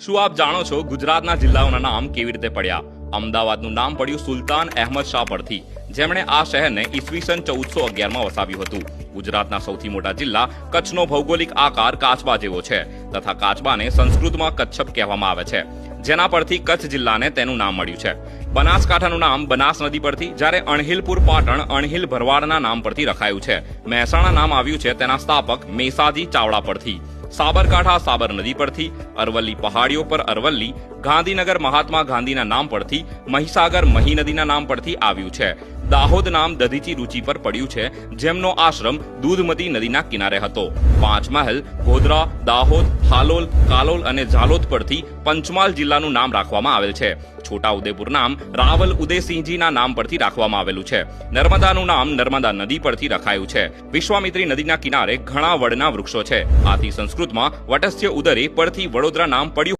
શું આપ જાણો છો ગુજરાતના જિલ્લાઓના નામ કેવી રીતે પડ્યા? અમદાવાદનું નામ પડ્યું સુલતાન અહેમદ શાહ પરથી, જેમણે આ શહેરને ઈસવીસન ચૌદસો અગિયારમાં વસાવ્યું હતું. ગુજરાતના સૌથી મોટા જિલ્લા કચ્છનો ભૌગોલિક આકાર કાચબા જેવો છે તથા કાચબાને સંસ્કૃતમાં કચ્છપ કહેવામાં આવે છે, જેના પરથી કચ્છ જિલ્લાને તેનું નામ મળ્યું છે. બનાસકાંઠાનું નામ બનાસ નદી પરથી, જ્યારે અણહિલપુર પાટણ, અણહિલ ભરવાડના નામ પરથી રખાયું છે. મહેસાણા નામ આવ્યું છે તેના સ્થાપક મેસાજી ચાવડા પરથી. સાબરકાંઠા સાબર નદી પરથી અરવલ્લી પહાડીઓ પર અરવલ્લી ગાંધીનગર મહાત્મા ગાંધીના નામ પરથી, મહીસાગર મહી નદીના નામ પરથી આવ્યું છે. દાહોદ નામ દધીચી રૂચિ પર પડ્યું છે, જેમનો આશ્રમ દૂધમતી નદીના કિનારે હતો. પાંચ મહેલ, ગોધરા, દાહોદ, હાલોલ, કાલોલ અને ઝાલોદ પરથી પંચમહાલ જિલ્લાનું નામ રાખવામાં આવેલ છે. છોટાઉદેપુર નામ રાવલ ઉદયસિંહજીના નામ પરથી રાખવામાં આવેલું છે. નર્મદાનું નામ નર્મદા નદી પરથી રખાયું છે. વિશ્વામિત્રી નદીના કિનારે ઘણા વડના વૃક્ષો છે. આથી સંસ્કૃતમાં વટસ્ય ઉદરે પરથી વડોદરા નામ પડ્યું